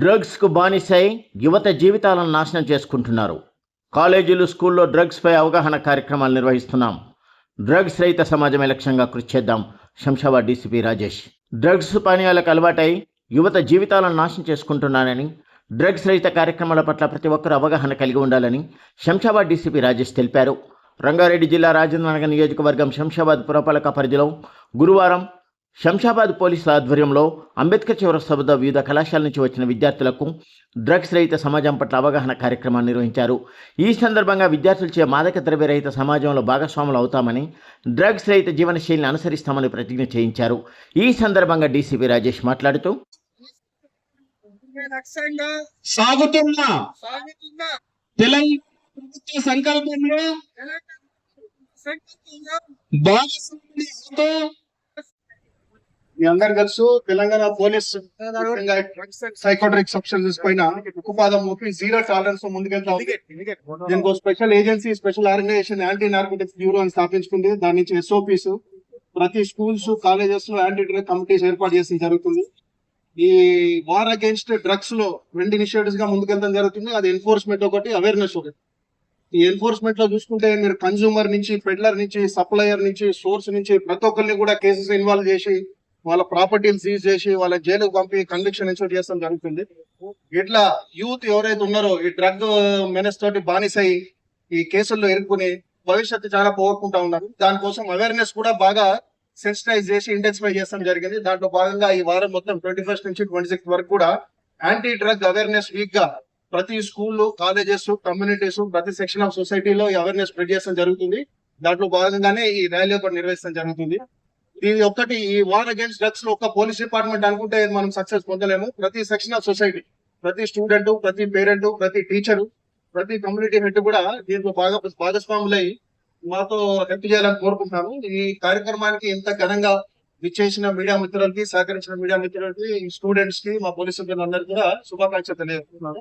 డ్రగ్స్కు బానిసై యువత జీవితాలను నాశనం చేసుకుంటున్నారు. కాలేజీలు స్కూల్లో డ్రగ్స్పై అవగాహన కార్యక్రమాలు నిర్వహిస్తున్నాం. డ్రగ్స్ రహిత సమాజమే లక్ష్యంగా కృషి చేద్దాం శంషాబాద్ డీసీపీ రాజేష్. డ్రగ్స్ పానీయాలకు అలవాటై యువత జీవితాలను నాశనం చేసుకుంటున్నానని డ్రగ్స్ రహిత కార్యక్రమాల పట్ల ప్రతి ఒక్కరూ అవగాహన కలిగి ఉండాలని శంషాబాద్ డీసీపీ రాజేష్ తెలిపారు. రంగారెడ్డి జిల్లా రాజేంద్రనగర్ నియోజకవర్గం శంషాబాద్ పురపాలక పరిధిలో గురువారం శంషాబాద్ పోలీసుల ఆధ్వర్యంలో అంబేద్కర్ చౌరస్తా వద్ద వివిధ కళాశాల నుంచి వచ్చిన విద్యార్థులకు డ్రగ్స్ రహిత సమాజం పట్ల అవగాహన కార్యక్రమాన్ని నిర్వహించారు. ఈ సందర్భంగా విద్యార్థులచే మాదక ద్రవ్య రహిత సమాజంలో భాగస్వాములు అవుతామని డ్రగ్స్ రహిత జీవనశైలిని అనుసరిస్తామని ప్రతిజ్ఞ చేయించారు. ఈ సందర్భంగా డీసీపీ రాజేష్ మాట్లాడుతూ లక్ష్యంగా సాగుతున్న సాగుతున్న తెలంగాణ ప్రభుత్వ సంకల్పంలో తెలంగాణ సంకల్పంలో భాగస్వాములు అవుతూ మీ అందరు తెలుసు తెలంగాణ పోలీస్ సైకోట్రిక్ సబ్స్టెన్సెస్ పైన ఉక్కుపాదం మోపి జీరో టాలరెన్స్తో ముందుకెళ్తా. దీనికి special agency special organisation anti narcotics bureau అని స్థాపించుకుంది. దాని నుంచి ఎస్ఓపిస్ ప్రతి స్కూల్స్ కాలేజెస్లో యాంటీ డ్రగ్ కమిటీస్ ఏర్పాటు చేసిన జరుగుతుంది. ఈ వార్ అగేన్స్ట్ డ్రగ్స్లో రెండు ఇనిషియేటివ్స్గా ముందుకెళ్ళడం జరుగుతుంది. అది ఎన్ఫోర్స్మెంట్ ఒకటి అవేర్నెస్ ఒకటి. ఈ ఎన్ఫోర్స్మెంట్లో చూసుకుంటే మీరు కన్జ్యూమర్ నుంచి పెడ్లర్ నుంచి సప్లయర్ నుంచి సోర్స్ నుంచి ప్రతి ఒక్కరిని కూడా కేసెస్ ఇన్వాల్వ్ చేసి వాళ్ళ ప్రాపర్టీని సీజ్ చేసి వాళ్ళ జైలుకు పంపి కన్విక్షన్ ఇన్స్యూట్ చేస్తాం జరుగుతుంది. ఇట్లా యూత్ ఎవరైతే ఉన్నారో ఈ డ్రగ్ మెనస్ తోటి బానిసై ఈ కేసుల్లో ఇరుక్కుని భవిష్యత్తు చాలా పోగొట్టుకుంటా ఉన్నారు. దానికోసం అవేర్నెస్ కూడా బాగా సెన్సిటైజ్ చేసి ఇంటెన్సిఫై చేస్తాం జరిగింది. దాంట్లో భాగంగా ఈ వారం మొత్తం ట్వంటీ ఫస్ట్ నుంచి ట్వంటీ సిక్స్త్ వరకు కూడా యాంటీ డ్రగ్ అవేర్నెస్ వీక్గా ప్రతి స్కూళ్ళు కాలేజెస్ కమ్యూనిటీస్ ప్రతి సెక్షన్ ఆఫ్ సొసైటీలో ఈ అవేర్నెస్ స్ప్రెడ్ చేయడం జరుగుతుంది. దాంట్లో భాగంగానే ఈ ర్యాలీ ఒకటి నిర్వహించడం జరుగుతుంది. ఇది ఒక్కటి ఈ వార్ అగేన్స్ట్ డ్రగ్స్లో ఒక పోలీస్ డిపార్ట్మెంట్ అనుకుంటే మనం సక్సెస్ పొందలేము. ప్రతి సెక్షన్ ఆఫ్ సొసైటీ ప్రతి స్టూడెంట్ ప్రతి పేరెంట్ ప్రతి టీచర్ ప్రతి కమ్యూనిటీ హెడ్ కూడా దీంట్లో బాగా భాగస్వాములై మాతో హెల్ప్ చేయాలని కోరుకుంటున్నాను ఈ కార్యక్రమానికి ఇంత ఘనంగా విచ్చేసిన మీడియా మిత్రులకి సహకరించిన మీడియా మిత్రులకి స్టూడెంట్స్కి మా పోలీసు సిబ్బంది అందరికీ కూడా శుభాకాంక్షలు తెలియజేస్తున్నాను.